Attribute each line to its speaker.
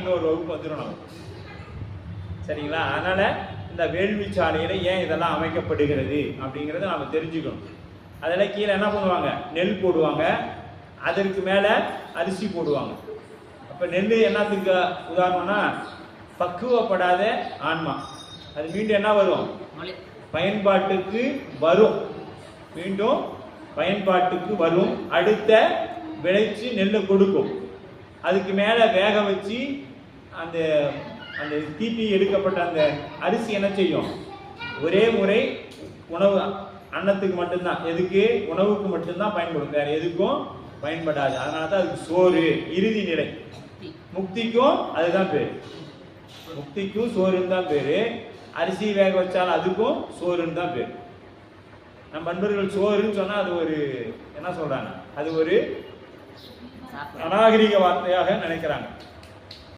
Speaker 1: இன்னொரு வகுப்பு வந்துடும் நமக்கு சரிங்களா? அதனால இந்த வேள்வி சாலையில ஏன் இதெல்லாம் அமைக்கப்படுகிறது அப்படிங்கிறத நாம தெரிஞ்சுக்கணும். அதில் கீழே என்ன பண்ணுவாங்க? நெல் போடுவாங்க. அதற்கு மேலே அரிசி போடுவாங்க. அப்போ நெல் என்னத்துக்கு உதாரணம்னா பக்குவப்படாத ஆன்மா. அது மீண்டும் என்ன வரும்? பயன்பாட்டுக்கு வரும். மீண்டும் பயன்பாட்டுக்கு வரும். அடுத்த விளைச்சி நெல்லை கொடுக்கும். அதுக்கு மேலே வேக வச்சு அந்த அந்த தீட்டி எடுக்கப்பட்ட அந்த அரிசி என்ன செய்யும்? ஒரே முறை உணவு அன்னத்துக்கு மட்டும்தான். எதுக்கு? உணவுக்கு மட்டும்தான் பயன்படும். வேற எதுக்கும் பயன்படாது. அதனால தான் அதுக்கு சோறு இறுதி நிலை
Speaker 2: முக்தி.
Speaker 1: முக்திக்கும் அதுதான் பேர். முக்திக்கும் சோறுன்னு தான் பேரு. அரிசி வேக வச்சாலும் அதுக்கும் சோறுன்னு தான் பேர். நம்ம நண்பர்கள் சோறுன்னு சொன்னா அது ஒரு என்ன சொல்றாங்க? அது ஒரு அநாகரிக வார்த்தையாக நினைக்கிறாங்க.